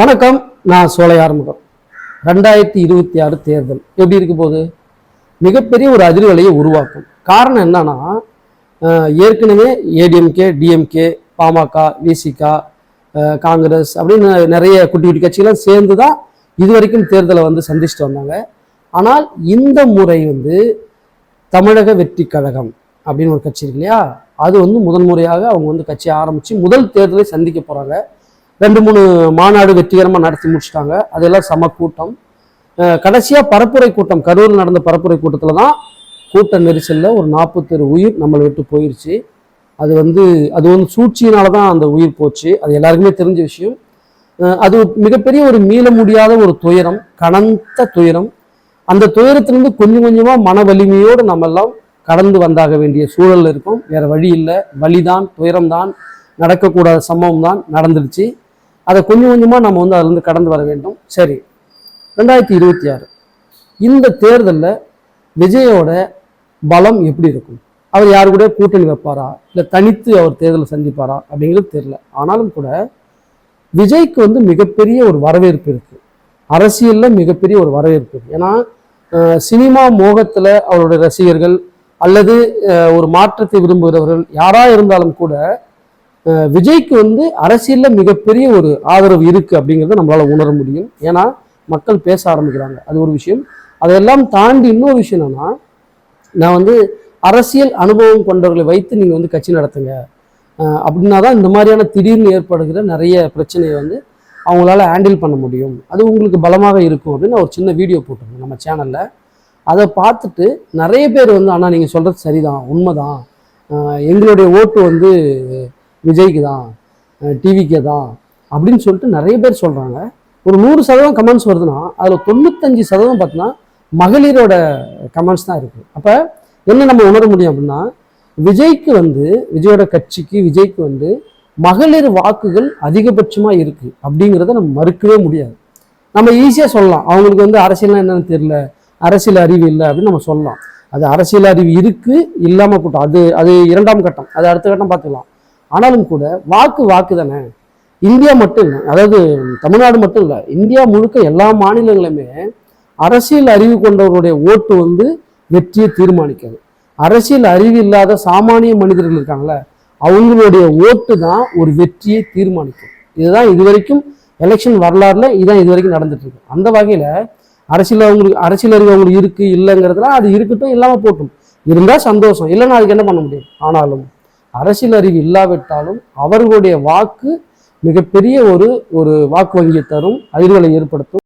வணக்கம் நான் சோலை ஆறுமுகம். ரெண்டாயிரத்தி இருபத்தி ஆறு தேர்தல். எப்படி இருக்க போகுது? மிகப்பெரிய ஒரு அதிர்வலையை உருவாக்கும். காரணம் என்னன்னா ஏற்கனவே ஏடிஎம்கே டிஎம்கே பாமக விசிகா காங்கிரஸ் அப்படின்னு நிறைய குட்டி குட்டி கட்சிகள்லாம் சேர்ந்து தான் இது வரைக்கும் தேர்தலை வந்து சந்திச்சுட்டு வந்தாங்க. ஆனால் இந்த முறை வந்து தமிழக வெற்றி கழகம் அப்படின்னு ஒரு கட்சி இருக்கு இல்லையா? அது வந்து முதன் முறையாக அவங்க வந்து கட்சி ஆரம்பித்து முதல் தேர்தலை சந்திக்க போகிறாங்க ரெண்டு மூணு மாநாடு வெற்றிகரமாக நடத்தி முடிச்சிட்டாங்க. அதெல்லாம் சம கூட்டம். கடைசியாக பரப்புரை கூட்டம் கரூரில் நடந்த பரப்புரை கூட்டத்தில் தான் கூட்ட நெரிசலில் ஒரு நாற்பத்தொரு உயிர் நம்மளை விட்டு போயிடுச்சு அது வந்து அது வந்து சூழ்ச்சியினால தான் அந்த உயிர் போச்சு. அது எல்லாருக்குமே தெரிஞ்ச விஷயம். அது மிகப்பெரிய ஒரு மீள முடியாத ஒரு துயரம் கனந்த துயரம். அந்த துயரத்திலிருந்து கொஞ்சம் கொஞ்சமாக மன வலிமையோடு நம்ம எல்லாம் கடந்து வந்தாக வேண்டிய சூழல் இருக்கும். வேறு வழி இல்லை. வலிதான் துயரம்தான் நடக்கக்கூடாத சம்பவம் தான் நடந்துடுச்சு. அதை கொஞ்சம் கொஞ்சமாக நம்ம வந்து அதிலிருந்து கடந்து வர வேண்டும். சரி. ரெண்டாயிரத்தி இருபத்தி ஆறு. இந்த தேர்தலில் விஜயோட பலம் எப்படி இருக்கும்? அவர் யாரு கூட கூட்டணி வைப்பாரா? இல்லை தனித்து அவர் தேர்தலை சந்திப்பாரா? அப்படிங்கிறது தெரியல. ஆனாலும் கூட விஜய்க்கு வந்து மிகப்பெரிய ஒரு வரவேற்பு இருக்குது அரசியலில் மிகப்பெரிய ஒரு வரவேற்பு ஏன்னா சினிமா மோகத்தில் அவருடைய ரசிகர்கள் அல்லது ஒரு மாற்றத்தை விரும்புகிறவர்கள் யாராக இருந்தாலும் கூட விஜய்க்கு வந்து அரசியலில் மிகப்பெரிய ஒரு ஆதரவு இருக்குது அப்படிங்கிறத நம்மளால் உணர முடியும். ஏன்னா மக்கள் பேச ஆரம்பிக்கிறாங்க. அது ஒரு விஷயம். அதையெல்லாம் தாண்டி இன்னொரு விஷயம் என்னன்னா நான் வந்து அரசியல் அனுபவம் கொண்டவர்களை வைத்து நீங்கள் வந்து கட்சி நடத்துங்க. அப்படின்னா தான் இந்த மாதிரியான திடீர்னு ஏற்படுகிற நிறைய பிரச்சனையை வந்து அவங்களால ஹேண்டில் பண்ண முடியும். அது உங்களுக்கு பலமாக இருக்கும் அப்படின்னு நான் ஒரு சின்ன வீடியோ போட்டிருந்தேன் நம்ம சேனலில். அதை பார்த்துட்டு நிறைய பேர் வந்து ஆனால் நீங்கள் சொல்கிறது சரிதான் உண்மைதான். எங்களுடைய ஓட்டு வந்து விஜய்க்கு தான் டிவிக்கே தான் அப்படின்னு சொல்லிட்டு நிறைய பேர் சொல்கிறாங்க ஒரு நூறு சதவீதம் கமெண்ட்ஸ் வருதுன்னா அதில் தொண்ணூத்தஞ்சு சதவீதம் பார்த்தீங்கன்னா மகளிரோட கமெண்ட்ஸ் தான் இருக்குது அப்போ என்ன நம்ம உணர முடியும் அப்படின்னா விஜய்க்கு வந்து விஜயோட கட்சிக்கு விஜய்க்கு வந்து மகளிர் வாக்குகள் அதிகபட்சமாக இருக்குது அப்படிங்கிறத நம்ம மறுக்கவே முடியாது. நம்ம ஈஸியாக சொல்லலாம். அவங்களுக்கு வந்து அரசியல்லாம் என்னென்னு தெரியல அரசியல் அறிவு இல்லை அப்படின்னு நம்ம சொல்லலாம். அது அரசியல் அறிவு இருக்குது இல்லாமல் கூட்டம். அது அது இரண்டாம் கட்டம். அது அடுத்த கட்டம் பார்த்துக்கலாம். ஆனாலும் கூட வாக்கு வாக்கு தானே. இந்தியா மட்டும் இல்லை அதாவது தமிழ்நாடு மட்டும் இல்லை இந்தியா முழுக்க எல்லா மாநிலங்களுமே அரசியல் அறிவு கொண்டவர்களுடைய ஓட்டு வந்து வெற்றியை தீர்மானிக்காது அரசியல் அறிவு இல்லாத சாமானிய மனிதர்கள் இருக்காங்கல்ல அவங்களுடைய ஓட்டு தான் ஒரு வெற்றியை தீர்மானிக்கும். இதுதான் இதுவரைக்கும் எலெக்ஷன் வரலாறுல இதுதான் இது வரைக்கும் நடந்துட்டு இருக்கு. அந்த வகையில அரசியல் அவங்களுக்கு அரசியல் அறிவு அவங்களுக்கு இருக்கு இல்லைங்கிறதுலாம் அது இருக்கட்டும் இல்லாமல் போட்டும். இருந்தால் சந்தோஷம் இல்லைன்னா அதுக்கு என்ன பண்ண முடியும்? ஆனாலும் அரசியல் அறிவு இல்லாவிட்டாலும் அவர்களுடைய வாக்கு மிகப்பெரிய ஒரு ஒரு வாக்கு வங்கியை தரும் அதிர்வலை ஏற்படுத்தும்.